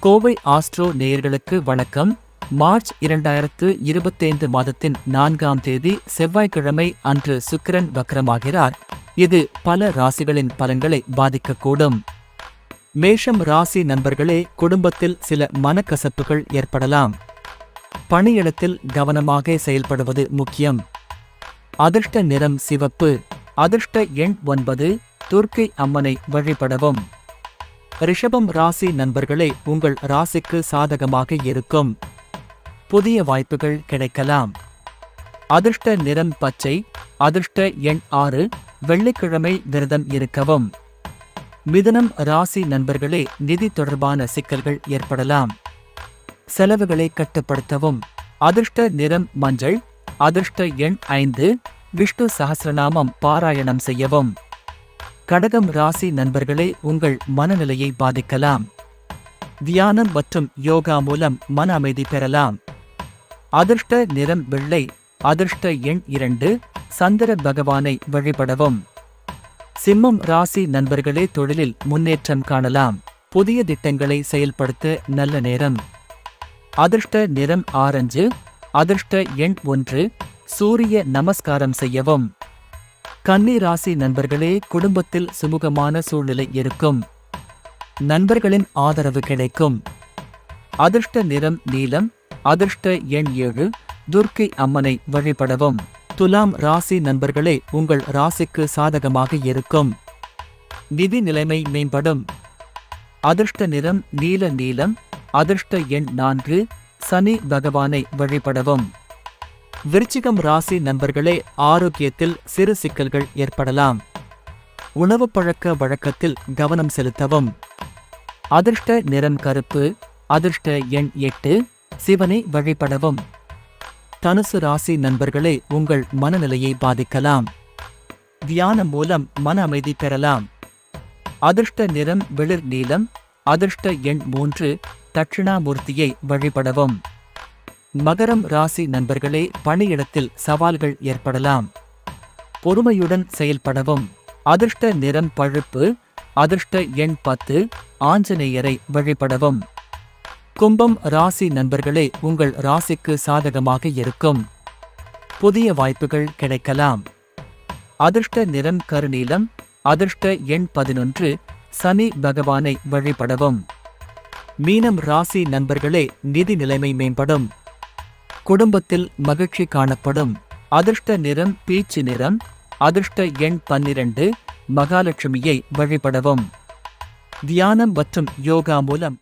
Kovai astro நேயர்களுக்கு வணக்கம். March இரண்டாயிரத்து இருபத்தைந்து மாதத்தின் நான்காம் தேதி செவ்வாய்க்கிழமை அன்று சுக்கிரன் வக்ரமாகிறார். இது பல ராசிகளின் பலன்களை பாதிக்கக்கூடும். மேஷம் ராசி நண்பர்களே குடும்பத்தில் சில மனக்கசப்புகள் ஏற்படலாம். பணியிடத்தில் கவனமாக செயல்படுவது முக்கியம். அதிர்ஷ்ட நிறம் சிவப்பு. அதிர்ஷ்ட எண் ஒன்பது. துர்க்கை அம்மனை வழிபடவும். ரிஷபம் ராசி நண்பர்களே உங்கள் ராசிக்கு சாதகமாக இருக்கும். புதிய வாய்ப்புகள் கிடைக்கலாம். அதிர்ஷ்ட நிறம் பச்சை அதிர்ஷ்ட எண் ஆறு வெள்ளிக்கிழமை விரதம் இருக்கவும். மிதனம் ராசி நண்பர்களே நிதி தொடர்பான சிக்கல்கள் ஏற்படலாம். செலவுகளை கட்டுப்படுத்தவும். அதிர்ஷ்ட நிறம் மஞ்சள் அதிர்ஷ்ட எண் ஐந்து விஷ்ணு சஹஸ்ரநாமம் பாராயணம் செய்யவும். கடகம் ராசி நண்பர்களே உங்கள் மனநிலையை பாதிக்கலாம். தியானம் மற்றும் யோகா மூலம் மன அமைதி பெறலாம். அதிர்ஷ்ட நிறம் வெள்ளை அதிர்ஷ்ட எண் இரண்டு சந்திர பகவானை வழிபடவும். சிம்மம் ராசி நண்பர்களே தொழிலில் முன்னேற்றம் காணலாம். புதிய திட்டங்களை செயல்படுத்த நல்ல நேரம். அதிர்ஷ்ட நிறம் ஆரஞ்சு அதிர்ஷ்ட எண் ஒன்று சூரிய நமஸ்காரம் செய்யவும். கன்னி ராசி நண்பர்களே குடும்பத்தில் சுமூகமான சூழ்நிலை இருக்கும். நண்பர்களின் ஆதரவு கிடைக்கும். அதிர்ஷ்ட நிறம் நீலம் அதிர்ஷ்ட எண் ஏழு துர்க்கை அம்மனை வழிபடவும். துலாம் ராசி நண்பர்களே உங்கள் ராசிக்கு சாதகமாக இருக்கும். நிதி நிலைமை மேம்படும். அதிர்ஷ்ட நிறம் நீல நீலம் அதிர்ஷ்ட எண் நான்கு சனி பகவானை வழிபடவும். விருச்சிகம் ராசி நண்பர்களே ஆரோக்கியத்தில் சிறு சிக்கல்கள் ஏற்படலாம். உணவு பழக்க வழக்கத்தில் கவனம் செலுத்தவும். அதிர்ஷ்ட நிறம் கருப்பு அதிர்ஷ்ட எண் எட்டு சிவனை வழிபடவும். தனுசு ராசி நண்பர்களே உங்கள் மனநிலையை பாதிக்கலாம். தியானம் மூலம் மன அமைதி பெறலாம். அதிர்ஷ்ட நிறம் வெளிர் நீலம் அதிர்ஷ்ட எண் மூன்று தட்சிணாமூர்த்தியை வழிபடவும். மகரம் ராசி நண்பர்களே பணியிடத்தில் சவால்கள் ஏற்படலாம். பொறுமையுடன் செயல்படவும். அதிர்ஷ்ட நிறம் பழுப்பு அதிர்ஷ்ட எண் பத்து ஆஞ்சநேயரை வழிபடவும். கும்பம் ராசி நண்பர்களே உங்கள் ராசிக்கு சாதகமாக இருக்கும். புதிய வாய்ப்புகள் கிடைக்கலாம். அதிர்ஷ்ட நிறம் கருநீலம் அதிர்ஷ்ட எண் பதினொன்று சனி பகவானை வழிபடவும். மீனம் ராசி நண்பர்களே நிதி நிலைமை மேம்படும். குடும்பத்தில் மகிழ்ச்சி காணப்படும். அதிர்ஷ்ட நிறம் பீச்சு நிறம் அதிர்ஷ்ட எண் பன்னிரண்டு மகாலட்சுமியை வழிபடவும். தியானம் மற்றும் யோகா மூலம்